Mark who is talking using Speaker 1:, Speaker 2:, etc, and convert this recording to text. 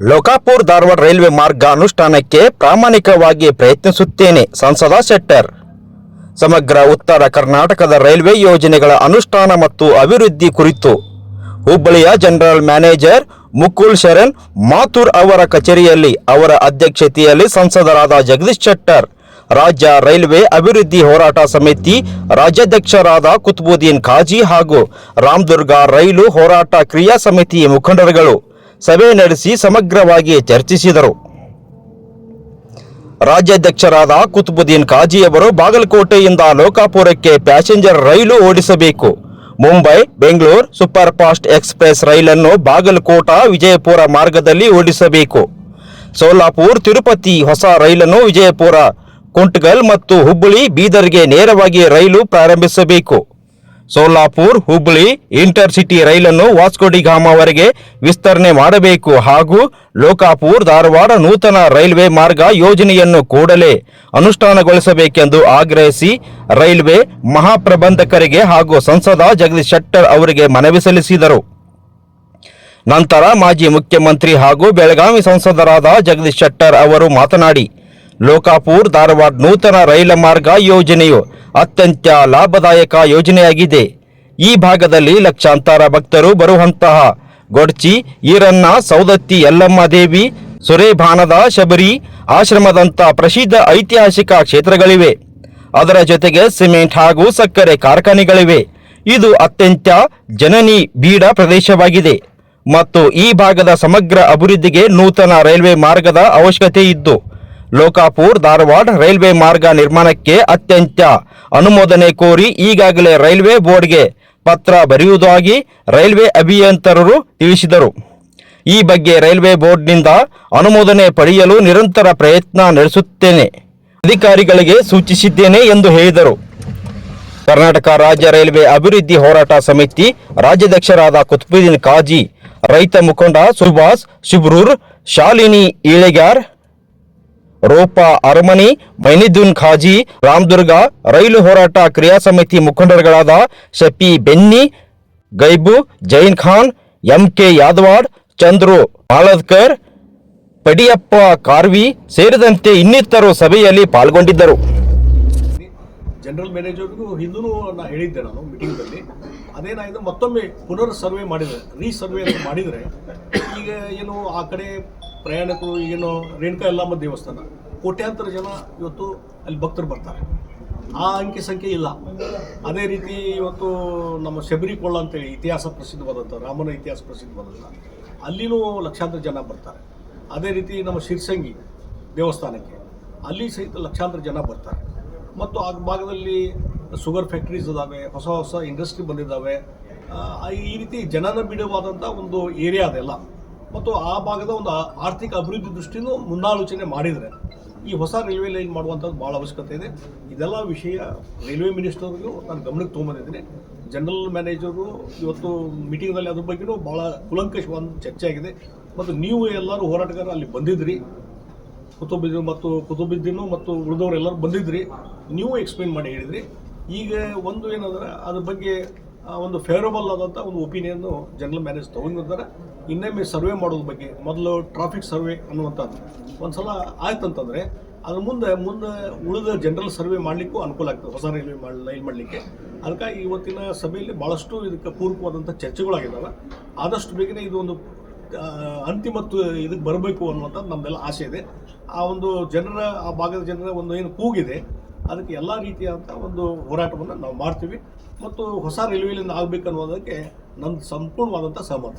Speaker 1: Lokapur Dharwad railway ಮಾರ್ಗ ಅನುಷ್ಠಾನಕ್ಕೆ ಪ್ರಾಮಾಣಿಕವಾಗಿ ಪ್ರಯತ್ನಿಸುತ್ತೇನೆ, ಸಂಸದ ಶೆಟ್ಟರ್. ಸಮಗ್ರ ಉತ್ತರ ಕರ್ನಾಟಕದ ರೈಲ್ವೆ ಯೋಜನೆಗಳ ಅನುಷ್ಠಾನ ಮತ್ತು ಅಭಿವೃದ್ಧಿ ಕುರಿತು ಹುಬ್ಬಳ್ಳಿಯ ಜನರಲ್ ಮ್ಯಾನೇಜರ್ ಮುಕುಲ್ ಶರಣ್ ಮಾಥುರ್ ಅವರ ಕಚೇರಿಯಲ್ಲಿ ಅವರ ಅಧ್ಯಕ್ಷತೆಯಲ್ಲಿ ಸಂಸದರಾದ ಜಗದೀಶ್ ಶೆಟ್ಟರ್, ರಾಜ್ಯ ರೈಲ್ವೆ ಅಭಿವೃದ್ಧಿ ಹೋರಾಟ ಸಮಿತಿ ರಾಜ್ಯಾಧ್ಯಕ್ಷರಾದ ಕುತ್ಬುದ್ದೀನ್ ಖಾಜಿ ಹಾಗೂ ರಾಮದುರ್ಗ ರೈಲು ಹೋರಾಟ ಕ್ರಿಯಾ ಸಮಿತಿ ಮುಖಂಡರುಗಳು ಸಭೆ ನಡೆಸಿ ಸಮಗ್ರವಾಗಿ ಚರ್ಚಿಸಿದರು. ರಾಜ್ಯಾಧ್ಯಕ್ಷರಾದ ಕುತುಬುದ್ದೀನ್ ಖಾಜಿಯವರು ಬಾಗಲಕೋಟೆಯಿಂದ ಲೋಕಾಪುರಕ್ಕೆ ಪ್ಯಾಸೆಂಜರ್ ರೈಲು ಓಡಿಸಬೇಕು. Mumbai, Bengaluru super fast express ರೈಲನ್ನು ಬಾಗಲಕೋಟ ವಿಜಯಪುರ ಮಾರ್ಗದಲ್ಲಿ ಓಡಿಸಬೇಕು. ಸೋಲಾಪುರ್, ತಿರುಪತಿ ಹೊಸ ರೈಲನ್ನು ವಿಜಯಪುರ, ಕುಂಟ್ಗಲ್ ಮತ್ತು ಹುಬ್ಬಳ್ಳಿ ಬೀದರ್ಗೆ ನೇರವಾಗಿ ರೈಲು ಪ್ರಾರಂಭಿಸಬೇಕು. ಸೋಲಾಪುರ್ ಹುಬ್ಬಳ್ಳಿ ಇಂಟರ್ಸಿಟಿ ರೈಲನ್ನು ವಾಸ್ಕೋಡಿಗಾಮವರೆಗೆ ವಿಸ್ತರಣೆ ಮಾಡಬೇಕು ಹಾಗೂ ಲೋಕಾಪುರ್, ಧಾರವಾಡ ನೂತನ ರೈಲ್ವೆ ಮಾರ್ಗ ಯೋಜನೆಯನ್ನು ಕೂಡಲೇ ಅನುಷ್ಠಾನಗೊಳಿಸಬೇಕೆಂದು ಆಗ್ರಹಿಸಿ ರೈಲ್ವೆ ಮಹಾಪ್ರಬಂಧಕರಿಗೆ ಹಾಗೂ ಸಂಸದ ಜಗದೀಶ್ ಶೆಟ್ಟರ್ ಅವರಿಗೆ ಮನವಿ ಸಲ್ಲಿಸಿದರು. ನಂತರ ಮಾಜಿ ಮುಖ್ಯಮಂತ್ರಿ ಹಾಗೂ ಬೆಳಗಾವಿ ಸಂಸದರಾದ ಜಗದೀಶ್ ಶೆಟ್ಟರ್ ಅವರು ಮಾತನಾಡಿ ಲೋಕಾಪುರ್ ಧಾರವಾಡ ನೂತನ ರೈಲ ಮಾರ್ಗ ಯೋಜನೆಯು ಅತ್ಯಂತ ಲಾಭದಾಯಕ ಯೋಜನೆಯಾಗಿದೆ. ಈ ಭಾಗದಲ್ಲಿ ಲಕ್ಷಾಂತರ ಭಕ್ತರು ಬರುವಂತಹ ಗೊಡ್ಚಿ, ಈರಣ್ಣ ಸೌದತ್ತಿ ಯಲ್ಲಮ್ಮ ದೇವಿ, ಸುರೇಭಾನದ ಶಬರಿ ಆಶ್ರಮದಂಥ ಪ್ರಸಿದ್ಧ ಐತಿಹಾಸಿಕ ಕ್ಷೇತ್ರಗಳಿವೆ. ಅದರ ಜೊತೆಗೆ ಸಿಮೆಂಟ್ ಹಾಗೂ ಸಕ್ಕರೆ ಕಾರ್ಖಾನೆಗಳಿವೆ. ಇದು ಅತ್ಯಂತ ಜನನಿ ಬೀಡ ಪ್ರದೇಶವಾಗಿದೆ. ಮತ್ತು ಈ ಭಾಗದ ಸಮಗ್ರ ಅಭಿವೃದ್ಧಿಗೆ ನೂತನ ರೈಲ್ವೆ ಮಾರ್ಗದ ಅವಶ್ಯಕತೆ ಇದ್ದು ಲೋಕಾಪುರ್ ಧಾರವಾಡ ರೈಲ್ವೆ ಮಾರ್ಗ ನಿರ್ಮಾಣಕ್ಕೆ ಅತ್ಯಂತ ಅನುಮೋದನೆ ಕೋರಿ ಈಗಾಗಲೇ ರೈಲ್ವೆ ಬೋರ್ಡ್ಗೆ ಪತ್ರ ಬರೆಯುವುದಾಗಿ ರೈಲ್ವೆ ಅಭಿಯಂತರರು ತಿಳಿಸಿದರು. ಈ ಬಗ್ಗೆ ರೈಲ್ವೆ ಬೋರ್ಡ್ನಿಂದ ಅನುಮೋದನೆ ಪಡೆಯಲು ನಿರಂತರ ಪ್ರಯತ್ನ ನಡೆಸುತ್ತೇನೆ. ಅಧಿಕಾರಿಗಳಿಗೆ ಸೂಚಿಸಿದ್ದೇನೆ ಎಂದು ಹೇಳಿದರು. ಕರ್ನಾಟಕ ರಾಜ್ಯ ರೈಲ್ವೆ ಅಭಿವೃದ್ಧಿ ಹೋರಾಟ ಸಮಿತಿ ರಾಜ್ಯಾಧ್ಯಕ್ಷರಾದ ಕುತ್ಬುದ್ದೀನ್ ಕಾಜಿ, ರೈತ ಮುಖಂಡ ಸುಭಾಷ್ ಶುಬ್ರೂರ್ ಶಾಲಿನಿ ಈಳೆಗಾರ್ ರೋಪಾ ಅರಮನಿ ಮೈನಿದುನ್ ಖಾಜಿ, ರಾಮದುರ್ಗ, ರೈಲು ಹೋರಾಟ ಕ್ರಿಯಾ ಸಮಿತಿ ಮುಖಂಡರುಗಳಾದ ಶಫಿ ಬೆನ್ನಿ, ಗೈಬು, ಜೈನ್ ಖಾನ್ ಎಂ ಕೆ ಯಾದವಾಡ್, ಚಂದ್ರು ಮಾಲದ್ಕರ್ ಪಡಿಯಪ್ಪ ಕಾರ್ವಿ ಸೇರಿದಂತೆ ಇನ್ನಿತರರು ಸಭೆಯಲ್ಲಿ ಪಾಲ್ಗೊಂಡಿದ್ದರು.
Speaker 2: ಜನರಲ್ ಮ್ಯಾನೇಜರ್ಗೂ ಹಿಂದೂ ನಾ ಹೇಳಿದ್ದೆ ನಾನು ಮೀಟಿಂಗ್ದಲ್ಲಿ ಅದೇನಾಯಿತು ಮತ್ತೊಮ್ಮೆ ಪುನರ್ ಸರ್ವೆ ಮಾಡಿದರೆ ರೀಸರ್ವೆ ಮಾಡಿದರೆ, ಈಗ ಏನು ಆ ಕಡೆ ಪ್ರಯಾಣಿಕರು ಏನು ರೇಣುಕಾ ಎಲ್ಲಮ್ಮ ದೇವಸ್ಥಾನ. ಕೋಟ್ಯಾಂತರ ಜನ ಇವತ್ತು ಅಲ್ಲಿ ಭಕ್ತರು ಬರ್ತಾರೆ. ಆ ಅಂಕಿ ಸಂಖ್ಯೆ ಇಲ್ಲ. ಅದೇ ರೀತಿ ಇವತ್ತು ನಮ್ಮ ಶಬರಿಕೊಳ್ಳ ಅಂತೇಳಿ ಇತಿಹಾಸ ಪ್ರಸಿದ್ಧವಾದಂಥ, ರಾಮನ ಇತಿಹಾಸ ಪ್ರಸಿದ್ಧವಾದಂಥ, ಅಲ್ಲಿನೂ ಲಕ್ಷಾಂತರ ಜನ ಬರ್ತಾರೆ. ಅದೇ ರೀತಿ ನಮ್ಮ ಶಿರ್ಸಂಗಿ ದೇವಸ್ಥಾನಕ್ಕೆ ಅಲ್ಲಿ ಸಹಿತ ಲಕ್ಷಾಂತರ ಜನ ಬರ್ತಾರೆ. ಮತ್ತು ಆ ಭಾಗದಲ್ಲಿ ಶುಗರ್ ಫ್ಯಾಕ್ಟ್ರೀಸ್ ಇದ್ದಾವೆ ಹೊಸ ಹೊಸ ಇಂಡಸ್ಟ್ರಿ ಬಂದಿದ್ದಾವೆ. ಈ ರೀತಿ ಜನನ ಬಿಡುವಾದಂಥ ಒಂದು ಏರಿಯಾ ಅದೆಲ್ಲ. ಮತ್ತು ಆ ಭಾಗದ ಒಂದು ಆರ್ಥಿಕ ಅಭಿವೃದ್ಧಿ ದೃಷ್ಟಿಯೂ ಮುನ್ನಾಲೋಚನೆ ಮಾಡಿದರೆ ಈ ಹೊಸ ರೈಲ್ವೆ ಲೈನ್ ಮಾಡುವಂಥದ್ದು ಭಾಳ ಅವಶ್ಯಕತೆ ಇದೆ. ಇದೆಲ್ಲ ವಿಷಯ ರೈಲ್ವೆ ಮಿನಿಸ್ಟರ್ಗೂ ನಾನು ಗಮನಕ್ಕೆ ತೊಗೊಂಬಂದಿದ್ದೀನಿ. ಜನರಲ್ ಮ್ಯಾನೇಜರು ಇವತ್ತು ಮೀಟಿಂಗ್ನಲ್ಲಿ ಅದ್ರ ಬಗ್ಗೆಯೂ ಭಾಳ ಕುಲಂಕಷವಾದ ಚರ್ಚೆ ಆಗಿದೆ. ಮತ್ತು ನೀವು ಎಲ್ಲರೂ ಹೋರಾಟಗಾರರು ಅಲ್ಲಿ ಬಂದಿದ್ರಿ. ಕುತುಬಿದ್ದು ಮತ್ತು ಕುತುಬಿದ್ದೀನು ಮತ್ತು ಉಳಿದವರೆಲ್ಲರೂ ಬಂದಿದ್ರಿ. ನೀವು ಎಕ್ಸ್ಪ್ಲೇನ್ ಮಾಡಿ ಹೇಳಿದ್ರಿ. ಈಗ ಒಂದು ಏನಂದ್ರೆ ಅದ್ರ ಬಗ್ಗೆ ಒಂದು ಫೇವರಬಲ್ ಆದಂಥ ಒಂದು ಒಪಿನಿಯನ್ನು ಜನರಲ್ ಮ್ಯಾನೇಜ್ ತೊಗೊಂಡಿದ್ದಾರೆ ಇನ್ನೊಮ್ಮೆ ಸರ್ವೆ ಮಾಡೋದ್ರ ಬಗ್ಗೆ, ಮೊದಲು ಟ್ರಾಫಿಕ್ ಸರ್ವೆ ಅನ್ನುವಂಥದ್ದು. ಒಂದು ಸಲ ಆಯ್ತಂತಂದರೆ, ಅದ್ರ ಮುಂದೆ ಮುಂದೆ ಉಳಿದ ಜನರಲ್ ಸರ್ವೆ ಮಾಡಲಿಕ್ಕೂ ಅನುಕೂಲ ಆಗ್ತದೆ, ಹೊಸ ರೈಲ್ವೆ ಮಾಡಿ ಲೈನ್ ಮಾಡಲಿಕ್ಕೆ. ಅದಕ್ಕಾಗಿ ಇವತ್ತಿನ ಸಭೆಯಲ್ಲಿ ಭಾಳಷ್ಟು ಇದಕ್ಕೆ ಪೂರಕವಾದಂಥ ಚರ್ಚೆಗಳಾಗಿದ್ದಾವೆ ಆದಷ್ಟು ಬೇಗನೆ ಒಂದು ಅಂತಿಮ ಇದಕ್ಕೆ ಬರಬೇಕು ಅನ್ನುವಂಥದ್ದು ನಮ್ಮೆಲ್ಲ ಆಸೆ ಇದೆ. ಆ ಒಂದು ಜನರ, ಆ ಭಾಗದ ಜನರ ಒಂದು ಏನು ಕೂಗಿದೆ ಅದಕ್ಕೆ ಎಲ್ಲ ರೀತಿಯಾದಂಥ ಒಂದು ಹೋರಾಟವನ್ನು ನಾವು ಮಾಡ್ತೀವಿ. ಮತ್ತು ಹೊಸ ರೈಲ್ವೆ ಆಗಬೇಕನ್ನುವುದಕ್ಕೆ ಆಗಬೇಕು ಅನ್ನೋದಕ್ಕೆ ಸಂಪೂರ್ಣವಾದಂಥ ಸಹಮತ